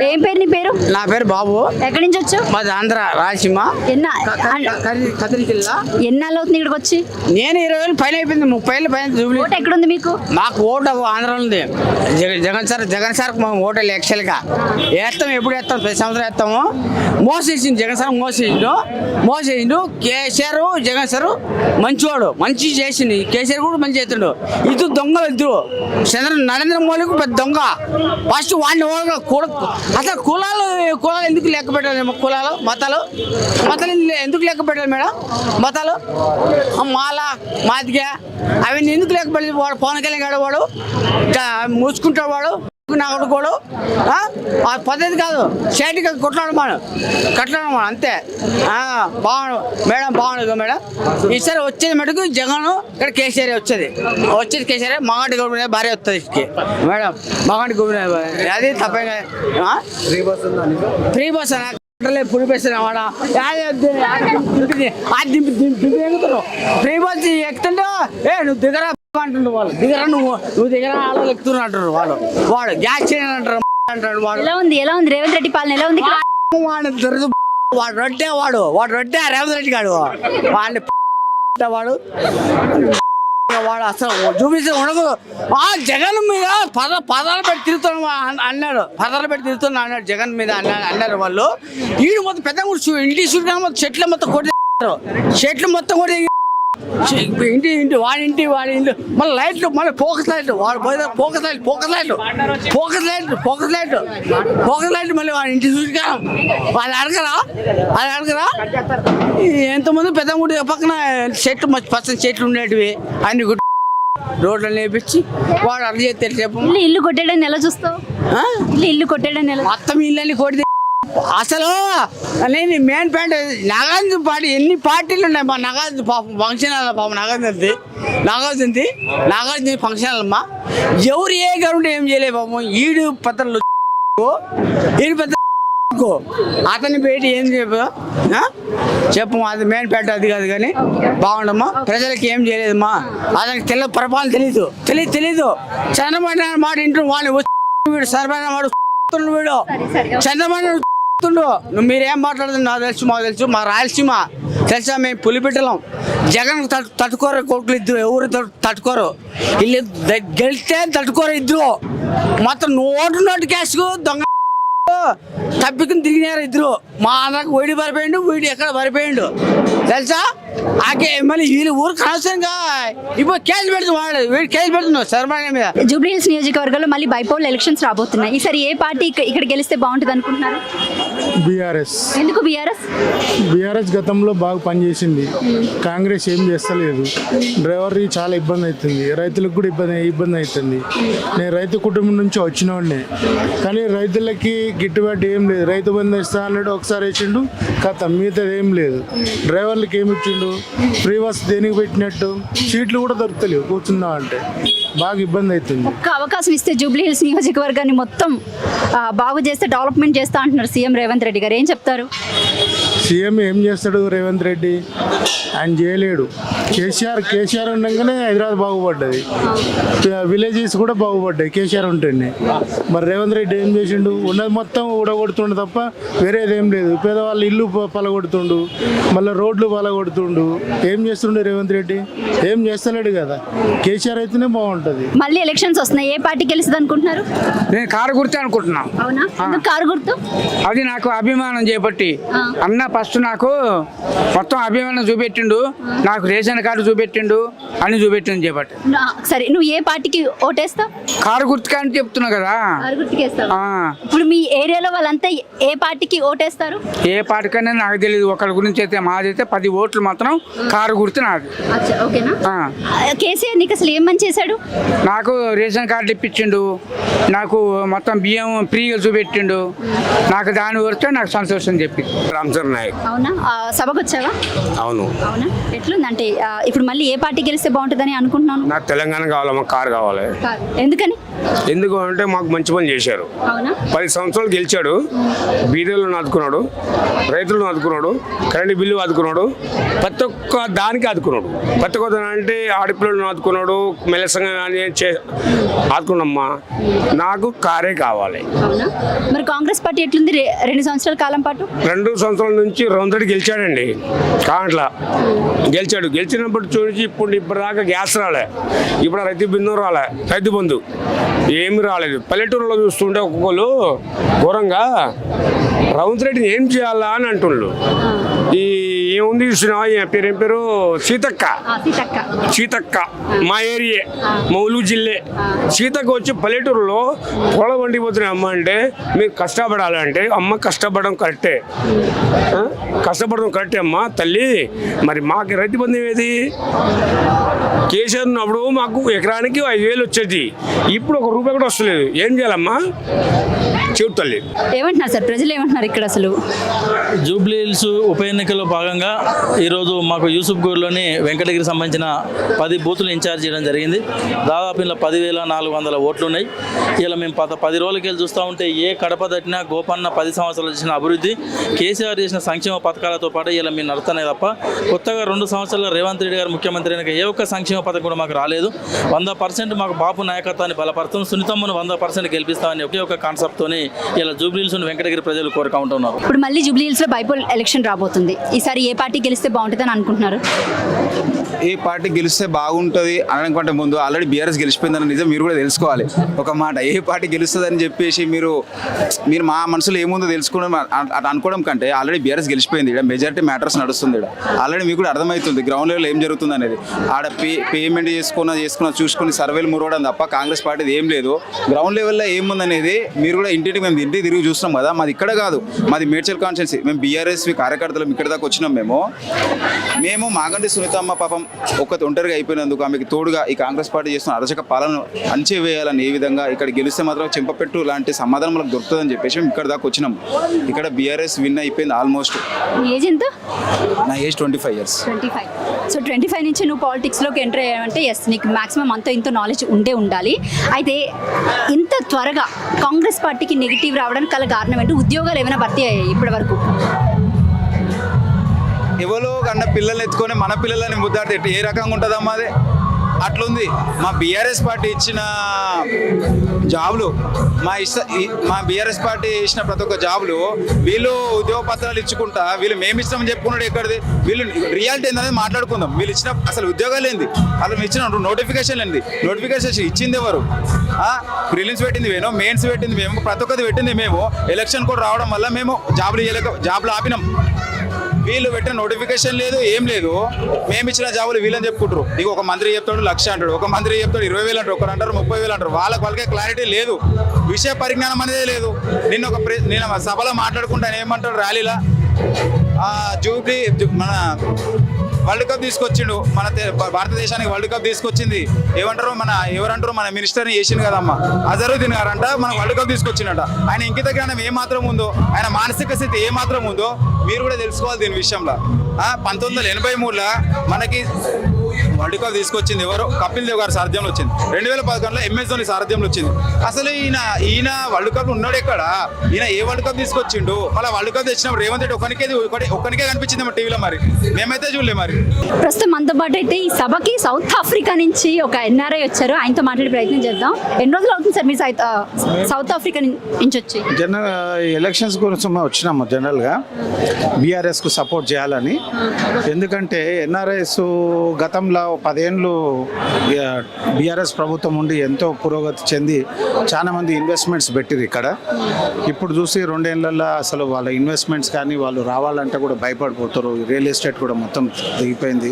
ఏం పేరు నీ పేరు? నా పేరు బాబు. ఎక్కడి నుంచి వచ్చావు? మాది ఆంధ్ర రాయలసీమ. ఎన్న కదిరి జిల్లా. ఎన్నాళ్ళు అవుతుంది ఇక్కడికి వచ్చి? నేను ఇరవై వేలు పైన అయిపోయింది ముప్పై ఏళ్ళు పైన జూబ్లీ ఓటు ఎక్కడుంది మీకు? మాకు ఓటు ఆంధ్ర ఉంది జగన్ సార్ జగన్ సార్ మా ఓటు యాక్చువల్గా. వేస్తాం ఎప్పుడు వేస్తాం ప్రతి సంవత్సరం వేస్తాము మోసేసిండు జగన్ సార్ మోసేసిండు. మోసేసిండు కేసీఆర్ జగన్ సార్ మంచివాడు మంచి చేసిండు. కేసీఆర్ కూడా మంచి చేస్తుండు. ఇది దొంగలు ఇద్దరు. చంద్ర నరేంద్ర మోడీకి పెద్ద దొంగ. ఫస్ట్ వాడిని కూడా అసలు కులాలు కులాలు ఎందుకు లెక్క పెట్టాలి కులాలు మతాలు? మతాలు ఎందుకు లెక్క పెట్టాలి మేడం? మతాలు? మాల మాదిగ అవన్నీ ఎందుకు లెక్క పెట్టాలి? వాడు పవన్ కళ్యాణ్ గాడు వాడు ఇంకా మూసుకుంటాడు వాడు. నా ఆ? పద్ధతి కాదు. సైడ్కి కొట్లాడు మనం కట్టడం మనం అంతే. ఆ, బాగుండు. మేడం బాగుండు మేడం. ఈసారి వచ్చేది మటుకు జగన్ ఇక్కడ కేసీఆర్ వచ్చేది. వచ్చేది కేసీఆర్ మగాటి గవర్నమెంట్ భార్య వస్తుంది ఇక్కడికి. మేడం మగాటి గవర్నమెంట్ అది తప్పే ఫ్రీ బస్ అన్న పులి బస్ వాడా? ఫ్రీ బస్ ఎక్కుతుంటే ఏ నువ్వు దిగరా. అంటుండు వాళ్ళు. దిగరా నువ్వు నువ్వు దిగరా వాళ్ళు ఎక్కుతున్నా అంటారు వాళ్ళు వాడు గ్యాస్ చేయని అంటారు అంటాడు వాడు. ఎలా ఉంది ఎలా ఉంది? రేవంత్ రెడ్డి పాలన ఎలా ఉంది? వాడు దొరదు వాడు రొట్టె వాడు వాడు రొట్టె రేవంత్ రెడ్డి గాడు. వాడిని వాడు వాడు అసలు చూపిస్తే ఉండదు ఆ జగన్ మీద పద పదాలు పెట్టి తిరుగుతాను అన్నాడు. పదాలు పెట్టి తిరుగుతున్నా అన్నాడు జగన్ మీద అన్నాడు అన్నారు వాళ్ళు. ఈడు మొత్తం పెద్ద ఇంటి చుట్టూ మొత్తం చెట్లు మొత్తం కొట్టి చెట్లు మొత్తం కొట్టి ఇంటి ఇంటి వాడి ఇంటి వాడి ఇంటి. మళ్ళీ లైట్లు మళ్ళీ ఫోకస్ లైట్లు. వాడు పోయిన ఫోకస్ లైట్ ఫోకస్ లైట్లు. ఫోకస్ లైట్లు ఫోకస్ లైట్ ఫోకస్ లైట్ మళ్ళీ వాడి ఇంటి చూసుకా వాళ్ళు అడగరా? వాళ్ళు అడగరా? ఎంతమంది పెద్ద గుడి పక్కన చెట్లు మంచి పచ్చని చెట్లు ఉండేటివి. అన్ని గుడ్ రోడ్లు నేర్పించి వాడు అర్థం చేస్తే చెప్పు ఇల్లు ఇల్లు కొట్టేయడాన్ని ఎలా చూస్తావు? ఇల్లు ఇల్లు ఎలా? మొత్తం ఇళ్ళని కొడితే అసలు నేను మెయిన్ పాయింట్ నాగార్జున పార్టీ ఎన్ని పార్టీలు ఉన్నాయి మా నాగార్జున పాపం ఫంక్షన్ హాల్ పాపం నాగార్జునది నాగార్జునది నాగార్జున ఫంక్షన్ హాల్ అమ్మా ఎవరు ఏ గవర్నమెంట్ ఏం చేయలేదు పాపం ఈడు పత్రాలు ఈడు పెద్ద అతని పేటి ఏం చెప్పు? చెప్పు అది మెయిన్ పేట అది కాదు కానీ బాగుండమ్మా. ప్రజలకు ఏం చేయలేదమ్మా అతనికి తెల్ల పరిపాలన తెలీదు తెలియదు తెలీదు. చంద్రబాబు మాట ఇంటూ వాడిని వీడు సర్వైన వాడు వీడు. చంద్రబాబు చెప్తుండు నువ్వు మీరేం మాట్లాడుతుంది నాకు తెలుసు మాకు తెలుసు. మా రాయలసీమ తెలుసా? మేము పులిపెట్టలం. జగన్ తట్టు తట్టుకోరు కొడుకులు ఇద్దరు ఎవరు తట్టుకోరు. వీళ్ళు గెలిస్తే తట్టుకోరు ఇద్దరు. మొత్తం నోటు నోటు కేసుకు దొంగ తప్పికుని తిరిగినారు ఇద్దరు. మా అన్నకు వీడి పడిపోయిండు వీడి ఎక్కడ పడిపోయిండు తెలుసా? ఆకే మళ్ళీ వీళ్ళు ఊరు అనవసరంగా ఇప్పుడు కేసు పెడుతుంది వాడు వీడు కేసు పెడుతున్నావు శర్మణ మీద. జూబ్లీ హిల్స్ నియోజకవర్గంలో మళ్ళీ బైపోల్ ఎలక్షన్స్ రాబోతున్నాయి. ఈసారి ఏ పార్టీ ఇక్క- ఇక్కడ గెలిస్తే బాగుంటుంది అనుకుంటున్నారు? బీఆర్ఎస్. ఎందుకు బీఆర్ఎస్? బీఆర్ఎస్ గతంలో బాగా పనిచేసింది. కాంగ్రెస్ ఏం చేస్తలేదు. డ్రైవర్కి చాలా ఇబ్బంది అవుతుంది రైతులకు కూడా ఇబ్బంది ఇబ్బంది అవుతుంది నేను రైతు కుటుంబం నుంచి వచ్చిన వాడినే కానీ రైతులకి గిట్టుబాటు ఏం లేదు. రైతు బంధు ఇస్తా అన్నాడు ఒకసారి వేసిండు కథ మిగతాది ఏం లేదు. డ్రైవర్లకి ఏమి ఇచ్చిండు? ఫ్రీ బస్ దేనికి పెట్టినట్టు సీట్లు కూడా దొరుకుతలేవు కూర్చుందాం అంటే. బాగా ఇబ్బంది అవుతుంది ఒక్క అవకాశం ఇస్తే జూబ్లీ హిల్స్ నియోజకవర్గాన్ని మొత్తం బాగు చేస్తే డెవలప్మెంట్ చేస్తా అంటున్నారు సీఎం రేవంత్ రెడ్డి గారు. ఏం చెప్తారు? సీఎం ఏం చేస్తాడు రేవంత్ రెడ్డి? ఆయన చేయలేడు. కేసీఆర్ కేసీఆర్ ఉండగానే హైదరాబాద్ బాగుపడ్డది. విలేజెస్ కూడా బాగుపడ్డాయి కేసీఆర్ ఉంటేనే. మరి రేవంత్ రెడ్డి ఏం చేసిండు? ఉన్నది మొత్తం ఊడగొడుతుండు తప్ప వేరేది ఏం లేదు. పేదవాళ్ళు ఇల్లు పలగొడుతుండు మళ్ళీ రోడ్లు పలగొడుతుండు. ఏం చేస్తుండు రేవంత్ రెడ్డి? ఏం చేస్తలేడు కదా. కేసీఆర్ అయితేనే బాగుంటుంది. మళ్ళీ ఎలక్షన్స్ వస్తున్నాయి. ఏ పార్టీ గెలుస్తుంది అనుకుంటున్నారు? నేను కారు గుర్తే అనుకుంటున్నా. అవునా? కారు గుర్తు? అది నాకు అభిమానం చేపట్టి. అన్న ఫస్ట్ నాకు మొత్తం అభిమానం చూపెట్టిండు నాకు రేషన్ కార్డు చూపెట్టిండు అని చూపెట్టిండు చేపట్టి నా- సరే నువ్వు ఏ పార్టీకి ఓటేస్తావు? కారు గుర్తుగా అని చెప్తున్నా కదా. గుర్తుకి ఆ, ఇప్పుడు మీ ఏరియాలో వాళ్ళంతా ఏ పార్టీకి ఓటేస్తారు? ఏ పాటికైనా నాకు తెలియదు ఒకరి గురించి అయితే మాదైతే పది ఓట్లు మాత్రం కారు గుర్తు నాది. అచ్చా ఓకేనా? ఆ. ఆ, కేసీఆర్ నీకు అసలు ఏం మంచి చేశాడు? నాకు రేషన్ కార్డు ఇప్పించిండు నాకు మొత్తం బియ్యం ఫ్రీగా చూపెట్టిండు నాకు దాని వస్తే నాకు సంతోషం చెప్పింది రామచంద్ర నాయక్ నాయక్ అవునా? సభకు వచ్చావా అవును. అవునా? ఎట్లుంది? అంటే ఇప్పుడు మళ్ళీ ఏ పార్టీ గెలిస్తే బాగుంటుందని అనుకుంటున్నాను నాకు తెలంగాణ కావాలమ్మా కారు కావాలి. ఎందుకని? ఎందుకు అంటే మాకు మంచి పని చేశారు. పది సంవత్సరాలు గెలిచాడు. బీదలను ఆదుకున్నాడు రైతులను ఆదుకున్నాడు కరెంటు బిల్లు ఆదుకున్నాడు ప్రతి ఒక్క దానికి ఆదుకున్నాడు. ప్రతి ఒక్క దాని అంటే ఆడపిల్లలను ఆదుకున్నాడు చే ఆదుకున్నమ్మా నాకు కారే కావాలి. అవునా? మరి కాంగ్రెస్ పార్టీ ఎట్లుంది? రెండు సంవత్సరాల కాలం పాటు? రెండు సంవత్సరాల నుంచి రౌందడి గెలిచాడండి. కాంట్ల గెలిచాడు. గెలిచినప్పుడు చూసి ఇప్పుడు ఇప్పటిదాకా గ్యాస్ రాలే. ఇప్పుడు రైతు బిందు రాలే. రైతు బంధు. ఏమి రాలేదు. పల్లెటూరులో చూస్తుంటే ఒక్కొక్కరు ఘోరంగా రౌంత్ రెడ్డిని ఏం చేయాలా అని అంటుండ్రు ఈ ఏముంది చూసినావా? ఈ పేరు ఏం పేరు? సీతక్క. సీతక్క. సీతక్క. మా ఏరియే. మౌలు జిల్లే. సీతక్క వచ్చి పల్లెటూరులో పొల వండిపోతున్నాయి అమ్మ అంటే మీరు కష్టపడాలంటే అమ్మ కష్టపడడం కరెక్టే? కష్టపడడం కరెక్టే అమ్మ తల్లి. మరి మాకు రైతు బంధం ఏది? కేసీఆర్ ఉన్నప్పుడు మాకు ఎకరానికి ఐదు వేలు వచ్చేది. ఇప్పుడు ఒక రూపాయి కూడా వస్తలేదు. ఏం చేయాలమ్మా? చెడు తల్లి. ఏమంటున్నారు సార్? ప్రజలు ఏమంటున్నారు ఇక్కడ అసలు? జూబ్లీ హిల్స్ ఉప ఎన్నికల్లో భాగంగా ఈరోజు మాకు యూసుఫ్గూర్లోని వెంకటగిరికి సంబంధించిన పది బూతులు ఇన్ఛార్జ్ చేయడం జరిగింది. దాదాపు ఇలా పదివేల నాలుగు వందల ఓట్లు ఉన్నాయి ఇలా మేము పద పది రోజులకి వెళ్ళి చూస్తూ ఉంటే ఏ కడప తట్టినా గోపన్న పది సంవత్సరాలు చేసిన అభివృద్ధి కేసీఆర్ చేసిన సంక్షేమ పథకాలతో పాటు ఇలా మేము నడుతున్నాయి తప్ప కొత్తగా రెండు సంవత్సరాలు రేవంత్ రెడ్డి గారు ముఖ్యమంత్రి అయినాక ఏ ఒక్క సంక్షేమ పథకం కూడా మాకు రాలేదు. వంద పర్సెంట్ మాకు బాపు నాయకత్వాన్ని బలపరుస్తాం. సునీతమ్మను వంద పర్సెంట్ గెలిపిస్తామని ఒకే ఒక కాన్సెప్ట్తోని ఇలా జూబ్లీ హిల్స్ వెంకటగిరి ప్రజలు కోరుకుంటున్నారు. ఇప్పుడు మళ్ళీ జూబ్లీ హిల్స్లో బైపోల్ ఎలక్షన్ రాబోతుంది. ఈసారి ఏ పార్టీ గెలిస్తే బాగుంటుందని అనుకుంటున్నారు? ఏ పార్టీ గెలిస్తే బాగుంటుంది అనడానికంటే ముందు ఆల్రెడీ బీఆర్ఎస్ గెలిచిపోయిందని నిజం మీరు కూడా తెలుసుకోవాలి. ఒక మాట ఏ పార్టీ గెలుస్తుందని చెప్పేసి మీరు మీరు మా మనసులో ఏముందో తెలుసుకోవడం అనుకోవడం కంటే ఆల్రెడీ బీఆర్ఎస్ గెలిచిపోయింది ఇక్కడ మెజారిటీ మ్యాటర్స్ నడుస్తుంది ఇక్కడ ఆల్రెడీ మీకు కూడా అర్థమవుతుంది గ్రౌండ్ లెవెల్ ఏం జరుగుతుంది అనేది ఆడ పే పేమెంట్ చేసుకున్న చేసుకున్న చూసుకుని సర్వేలు మురవడం తప్ప కాంగ్రెస్ పార్టీది ఏం లేదు. గ్రౌండ్ లెవెల్లో ఏముందనేది మీరు కూడా ఇంటికి మేము ఇంటికి తిరిగి చూస్తున్నాం కదా మాది ఇక్కడ కాదు మాది మేడ్చల్ కాన్స్టిట్యున్సీ. మేము బీఆర్ఎస్ కార్యకర్తలు ఇక్కడ దాకా వచ్చినాం మేము. మేము మాగంటి సునీతమ్మ పాపం ఒక్క ఒంటరిగా అయిపోయినందుకు ఆమెకి తోడుగా ఈ కాంగ్రెస్ పార్టీ చేస్తున్న అరచక పాలన అంచేవేయాలని ఏ విధంగా ఇక్కడ గెలిస్తే మాత్రం చెంపపెట్టు లాంటి సమాధానం మనకు దొరుకుతుందని చెప్పేసి మేము ఇక్కడ దాకా వచ్చినాం. ఇక్కడ బీఆర్ఎస్ విన్ అయిపోయింది ఆల్మోస్ట్ ఏజ్ ఎంత? నా age twenty five years twenty five so twenty five నుంచి నువ్వు పాలిటిక్స్లోకి ఎంటర్ అయ్యావంటే ఎస్ నీకు మాక్సిమం అంత ఇంత నాలెడ్జ్ ఉండే ఉండాలి. అయితే ఇంత త్వరగా కాంగ్రెస్ పార్టీకి నెగిటివ్ రావడానికి గల కారణం ఏంటి? ఉద్యోగాలు ఏమైనా భర్తీ అయ్యాయి ఇప్పటి వరకు? ఎవరో కన్నా పిల్లల్ని ఎత్తుకొని మన పిల్లలని ముద్దాడితే ఏ రకంగా ఉంటుందమ్మా అదే? అట్లుంది. మా బీఆర్ఎస్ పార్టీ ఇచ్చిన జాబులు మా ఇష్ట మా బీఆర్ఎస్ పార్టీ ఇచ్చిన ప్రతి ఒక్క జాబులు వీళ్ళు ఉద్యోగ పత్రాలు ఇచ్చుకుంటా వీళ్ళు మేము ఇస్తామని చెప్పుకున్నాడు ఎక్కడిది? వీళ్ళు రియాలిటీ ఏందనేది మాట్లాడుకుందాం. వీళ్ళు ఇచ్చిన అసలు ఉద్యోగాలు ఏంది? అసలు ఇచ్చిన నోటిఫికేషన్ ఏంది? నోటిఫికేషన్ ఇచ్చింది ఎవరు? ప్రిలిమ్స్ పెట్టింది మేము మెయిన్స్ పెట్టింది మేము ప్రతి ఒక్కది పెట్టింది మేము. ఎలక్షన్ కూడా రావడం వల్ల మేము జాబులు ఇవ్వలేక జాబులు ఆపినాం. వీళ్ళు పెట్టిన నోటిఫికేషన్ లేదు ఏం లేదు. మేము ఇచ్చిన జాబులు వీళ్ళని చెప్పుకుంటారు ఇక ఒక మంత్రి చెప్తాడు లక్ష అంటాడు. ఒక మంత్రి చెప్తాడు ఇరవై వేలు అంటారు ఒకరు అంటారు ముప్పై వేలు అంటారు. వాళ్ళకి వాళ్ళకే క్లారిటీ లేదు. విషయ పరిజ్ఞానం అనేది లేదు. నిన్న ఒక ప్రె నేను సభలో మాట్లాడుకుంటాను ఏమంటాడు ర్యాలీలా? జూబ్లీ మన వరల్డ్ కప్ తీసుకొచ్చిండు. మన భారతదేశానికి వరల్డ్ కప్ తీసుకొచ్చింది. ఏమంటారు మన ఎవరంటారు మన మినిస్టర్ని చేసిండు కదమ్మా. అజరుద్దీన్ గారంట మనకు వరల్డ్ కప్ తీసుకొచ్చిండట. ఆయన ఇంకిత జ్ఞానం ఏ మాత్రం ఉందో ఆయన మానసిక స్థితి ఏ మాత్రం ఉందో మీరు కూడా తెలుసుకోవాలి దీని విషయంలో. పంతొమ్మిది వందల ఎనభై మూడులో మనకి వరల్డ్ కప్ తీసుకొచ్చింది ఎవరు? కపిల్ దేవ్ గారి సారథ్యంలో వచ్చింది. రెండు వేల పదకొండులో ఎంఎస్ ధోని సారథ్యంలో వచ్చింది. అసలు ఈయన ఈయన వరల్డ్ కప్ ఉన్నాడు ఎక్కడ? ఈయన ఏ వరల్డ్ కప్ తీసుకొచ్చిండు? మళ్ళీ వరల్డ్ కప్ తెచ్చినప్పుడు రేవంత్ రెడ్డి ఒకటి- ఒక్కనికే కనిపించింది మా టీవీలో మరి. మేమైతే చూడలే మరి. ప్రస్తుతం మనతో పాటు అయితే ఈ సభకి సౌత్ ఆఫ్రికా నుంచి ఒక ఎన్ఆర్ఐ వచ్చారు. ఆయనతో మాట్లాడే ప్రయత్నం చేద్దాం. ఎన్ని రోజులు అవుతుంది సార్ మీరు సౌత్ ఆఫ్రికా నుంచి వచ్చి? జనరల్ ఎలక్షన్స్ గురించి వచ్చినాము జనరల్గా బీఆర్ఎస్కు సపోర్ట్ చేయాలని. ఎందుకంటే ఎన్ఆర్ఎస్ గతంలో పదేళ్ళు బీఆర్ఎస్ ప్రభుత్వం ఉండి ఎంతో పురోగతి చెంది చాలా మంది ఇన్వెస్ట్మెంట్స్ పెట్టిరు ఇక్కడ. ఇప్పుడు చూసి రెండేళ్ళలో అసలు వాళ్ళ ఇన్వెస్ట్మెంట్స్ కానీ వాళ్ళు రావాలంటే కూడా భయపడిపోతారు. రియల్ ఎస్టేట్ కూడా మొత్తం దిగిపోయింది.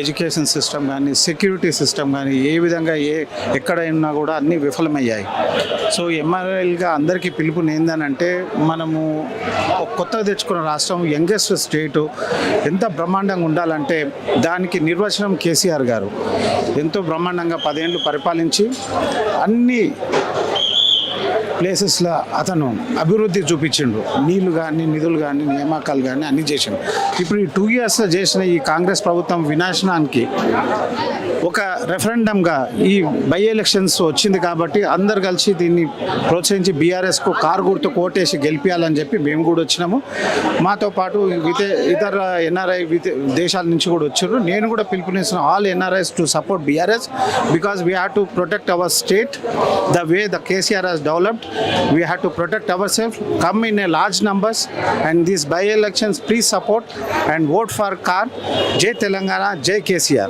ఎడ్యుకేషన్ సిస్టమ్ కానీ సెక్యూరిటీ సిస్టమ్ కానీ ఏ విధంగా ఏ ఎక్కడైనా కూడా అన్నీ విఫలమయ్యాయి. సో ఎంఆర్ఎల్గా అందరికీ పిలుపుని ఏందనంటే మనము కొత్త కొత్తగా తెచ్చుకున్న రాష్ట్రం యంగెస్ట్ స్టేటు ఎంత బ్రహ్మాండంగా ఉండాలంటే దానికి నిర్వచనం కేసీఆర్ గారు ఎంతో బ్రహ్మాండంగా పదేళ్ళు పరిపాలించి అన్ని ప్లేసెస్లో అతను అభివృద్ధి చూపించిండు. నీళ్ళు కానీ నిధులు కానీ నియామకాలు కానీ అన్ని చేసిండు. ఇప్పుడు ఈ టూ ఇయర్స్లో చేసిన ఈ కాంగ్రెస్ ప్రభుత్వం వినాశనానికి ఒక రెఫరెండంగా ఈ బై ఎలక్షన్స్ వచ్చింది కాబట్టి అందరు కలిసి దీన్ని ప్రోత్సహించి బీఆర్ఎస్కు కారు గుర్తు కోటేసి గెలిపించాలని చెప్పి మేము కూడా వచ్చినాము. మాతో పాటు ఇత ఇతర ఎన్ఆర్ఐ దేశాల నుంచి కూడా వచ్చారు. నేను కూడా పిలుపునిస్తున్న all NRIs to support BRS because we have to protect our state the way the KCR has developed We have to protect ourselves, come in a large numbers, and these by elections, please support and vote for Khan. Jay Telangana, Jay KCR.